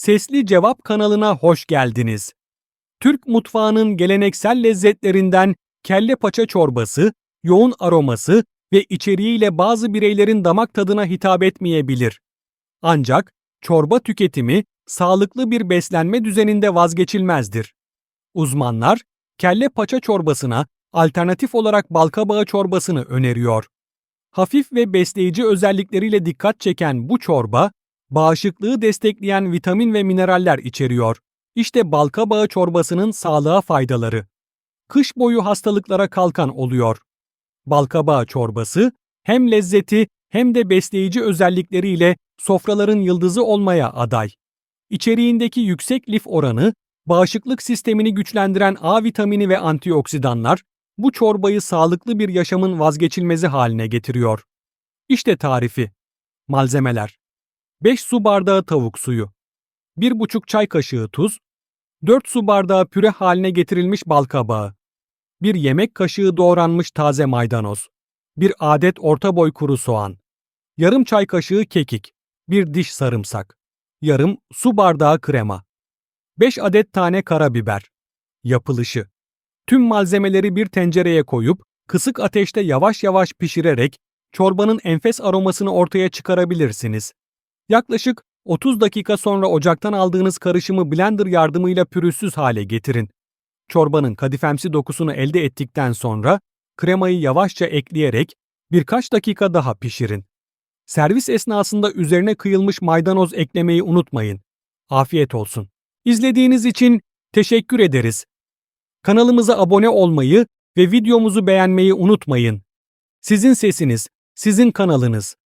Sesli Cevap kanalına hoş geldiniz. Türk mutfağının geleneksel lezzetlerinden kelle paça çorbası, yoğun aroması ve içeriğiyle bazı bireylerin damak tadına hitap etmeyebilir. Ancak çorba tüketimi sağlıklı bir beslenme düzeninde vazgeçilmezdir. Uzmanlar kelle paça çorbasına alternatif olarak balkabağı çorbasını öneriyor. Hafif ve besleyici özellikleriyle dikkat çeken bu çorba, bağışıklığı destekleyen vitamin ve mineraller içeriyor. İşte balkabağı çorbasının sağlığa faydaları. Kış boyu hastalıklara kalkan oluyor. Balkabağı çorbası hem lezzeti hem de besleyici özellikleriyle sofraların yıldızı olmaya aday. İçeriğindeki yüksek lif oranı, bağışıklık sistemini güçlendiren A vitamini ve antioksidanlar bu çorbayı sağlıklı bir yaşamın vazgeçilmezi haline getiriyor. İşte tarifi. Malzemeler 5 su bardağı tavuk suyu 1,5 çay kaşığı tuz 4 su bardağı püre haline getirilmiş balkabağı 1 yemek kaşığı doğranmış taze maydanoz 1 adet orta boy kuru soğan yarım çay kaşığı kekik 1 diş sarımsak yarım su bardağı krema 5 adet tane karabiber Yapılışı Tüm malzemeleri bir tencereye koyup kısık ateşte yavaş yavaş pişirerek çorbanın enfes aromasını ortaya çıkarabilirsiniz. Yaklaşık 30 dakika sonra ocaktan aldığınız karışımı blender yardımıyla pürüzsüz hale getirin. Çorbanın kadifemsi dokusunu elde ettikten sonra kremayı yavaşça ekleyerek birkaç dakika daha pişirin. Servis esnasında üzerine kıyılmış maydanoz eklemeyi unutmayın. Afiyet olsun. İzlediğiniz için teşekkür ederiz. Kanalımıza abone olmayı ve videomuzu beğenmeyi unutmayın. Sizin sesiniz, sizin kanalınız.